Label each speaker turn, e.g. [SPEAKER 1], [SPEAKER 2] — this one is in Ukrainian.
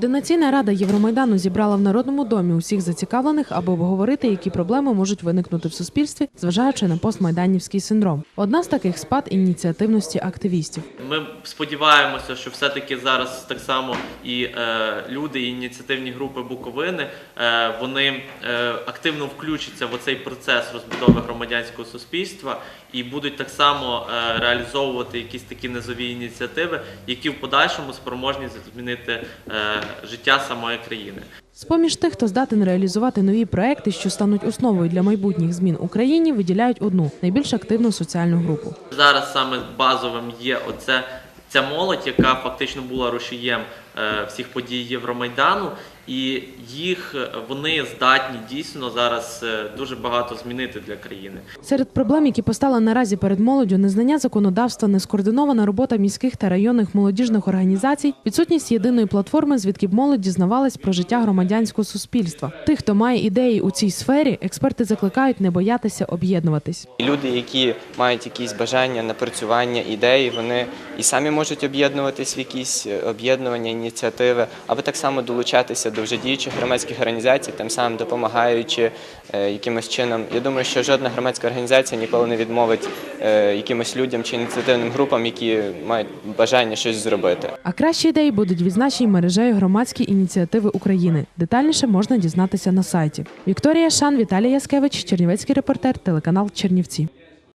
[SPEAKER 1] Координаційна рада Євромайдану зібрала в Народному домі усіх зацікавлених, аби обговорити, які проблеми можуть виникнути в суспільстві, зважаючи на постмайданівський синдром. Одна з таких спад ініціативності активістів.
[SPEAKER 2] Ми сподіваємося, що все-таки зараз так само і е, люди, і ініціативні групи Буковини е, вони е, активно включаться в цей процес розбудови громадянського суспільства і будуть так само е, реалізовувати якісь такі низові ініціативи, які в подальшому спроможні змінити е, життя самої країни.
[SPEAKER 1] З-поміж тих, хто здатен реалізувати нові проекти, що стануть основою для майбутніх змін Україні, виділяють одну найбільш активну соціальну групу.
[SPEAKER 2] Зараз саме базовим є оце ця молодь, яка фактично була рушієм е, всіх подій Євромайдану, і їх е, вони здатні дійсно зараз е, дуже багато змінити для країни.
[SPEAKER 1] Серед проблем, які постали наразі перед молоддю, незнання законодавства, нескоординована робота міських та районних молодіжних організацій, відсутність єдиної платформи, звідки б молодь дізнавалась про життя громадянського суспільства. Тих, хто має ідеї у цій сфері, експерти закликають не боятися об'єднуватись.
[SPEAKER 3] Люди, які мають якісь бажання, напрацювання, ідеї, вони і самі можуть об'єднуватись в якісь е, об'єднування, ініціативи, або так само долучатися до вже діючих громадських організацій, тим самим допомагаючи е, якимось чином. Я думаю, що жодна громадська організація ніколи не відмовить е, якимось людям чи ініціативним групам, які мають бажання щось зробити.
[SPEAKER 1] А кращі ідеї будуть відзначені мережею громадські ініціативи України. Детальніше можна дізнатися на сайті. Вікторія Шан, Віталій Яскевич, Чернівецький репортер, телеканал Чернівці.